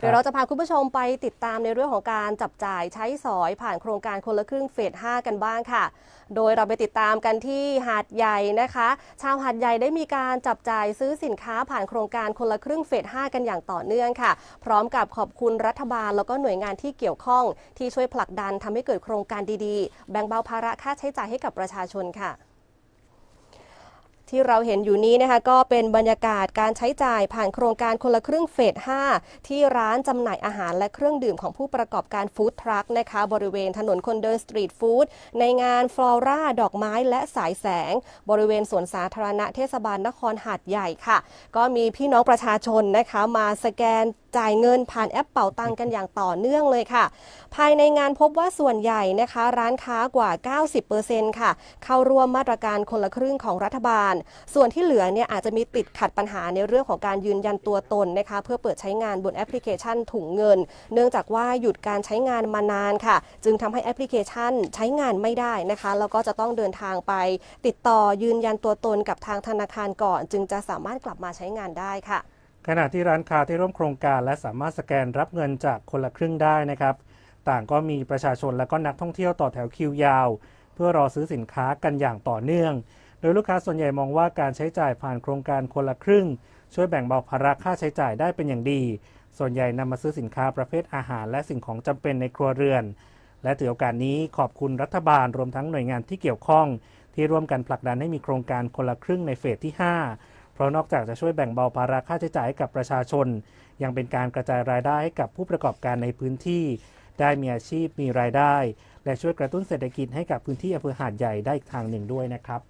เดี๋ยวเราจะพาคุณผู้ชมไปติดตามในเรื่องของการจับจ่ายใช้สอยผ่านโครงการคนละครึ่งเฟส 5 กันบ้างค่ะ โดยเราไปติดตามกันที่หาดใหญ่นะคะ ชาวหาดใหญ่ได้มีการจับจ่ายซื้อสินค้าผ่านโครงการคนละครึ่งเฟส 5 กันอย่างต่อเนื่องค่ะ พร้อมกับขอบคุณรัฐบาลแล้วก็หน่วยงานที่เกี่ยวข้อง ที่ช่วยผลักดันทำให้เกิดโครงการดีๆ แบ่งเบาภาระค่าใช้จ่ายให้กับประชาชนค่ะ ที่เราเห็นอยู่นี้นะคะก็เป็นบรรยากาศการใช้จ่ายผ่านโครงการคนละครึ่งเฟส 5 ที่ร้านจำหน่ายอาหารและเครื่องดื่มของผู้ประกอบการฟู้ดทรัคนะคะบริเวณถนนคนเดินสตรีทฟู้ดในงานฟลอร่าดอกไม้และสายแสง บริเวณสวนสาธารณะเทศบาลนครหาดใหญ่ค่ะ ก็มีพี่น้องประชาชนนะคะมาสแกนจ่ายเงินผ่านแอปเป่าตังกันอย่างต่อเนื่องเลยค่ะ ภายในงานพบว่าส่วนใหญ่นะคะ ร้านค้ากว่า 90%ค่ะ เข้าร่วมมาตรการคนละครึ่งของรัฐบาล ส่วนที่เหลือเนี่ยอาจจะมีติดขัดปัญหาในเรื่องของการยืนยันตัวตนนะคะ เพื่อเปิดใช้งานบนแอปพลิเคชันถุงเงิน เนื่องจากว่าหยุดการใช้งานมานานค่ะ จึงทำให้แอปพลิเคชันใช้งานไม่ได้นะคะแล้วก็จะต้องเดินทางไป ติดต่อยืนยันตัวตนกับทางธนาคารก่อน จึงจะสามารถกลับมาใช้งานได้ค่ะ ขณะที่ร้านค้าที่ร่วมโครงการและสามารถสแกนรับเงินจากคนละครึ่งได้นะครับ ต่างก็มีประชาชนและก็นักท่องเที่ยวต่อแถวคิวยาว เพื่อรอซื้อสินค้ากันอย่างต่อเนื่อง โดยลูกค้าส่วนใหญ่มองว่าการใช้จ่ายผ่านโครงการคนละครึ่ง ช่วยแบ่งเบาภาระค่าใช้จ่ายได้เป็นอย่างดี ส่วนใหญ่นำมาซื้อสินค้าประเภทอาหาร และสิ่งของจำเป็นในครัวเรือน และถือโอกาสนี้ขอบคุณรัฐบาลรวมทั้งหน่วยงานที่เกี่ยวข้อง ที่ร่วมกันผลักดันให้มีโครงการคนละครึ่งในเฟสที่ 5 ราะนอกจากจะช่วยแบ่งเบาภาระค่าใช้จ่ายให้กับประชาชน ยังเป็นการกระจายรายได้ให้กับผู้ประกอบการในพื้นที่ ได้มีอาชีพมีรายได้ และช่วยกระตุ้นเศรษฐกิจให้กับพื้นที่อำเภอหาดใหญ่ได้อีกทางหนึ่งด้วยนะครับ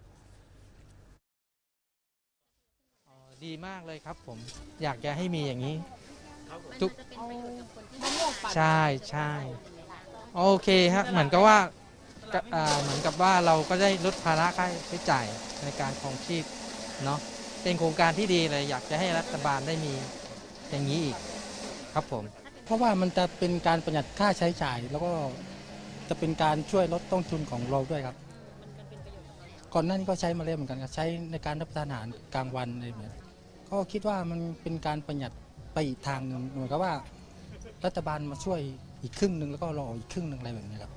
อ๋อดีมากเลยครับผมอยากจะให้มีอย่างนี้ทุกใช่ใช่โอเคฮะเหมือนกับว่าก็อ่าเหมือนกับว่าเราก็ได้ลดภาระค่าใช้จ่ายในการครองชีพเนาะ เป็นโครงการที่ดีเลยอยากจะให้รัฐบาลได้มีอย่างนี้อีกครับผม เพราะว่ามันจะเป็นการประหยัดค่าใช้จ่าย แล้วก็จะเป็นการช่วยลดต้นทุนของเราด้วยครับ ก่อนหน้านี้ก็ใช้มาแล้วเหมือนกันครับใช้ในการรับประทานอาหารกลางวันอะไรแบบนี้ก็คิดว่ามันเป็นการประหยัดไปอีกทางหนึ่งเหมือนกับว่า รัฐบาลมาช่วยอีกครึ่งหนึ่งแล้วก็รออีกครึ่งหนึ่งอะไรแบบนี้ครับ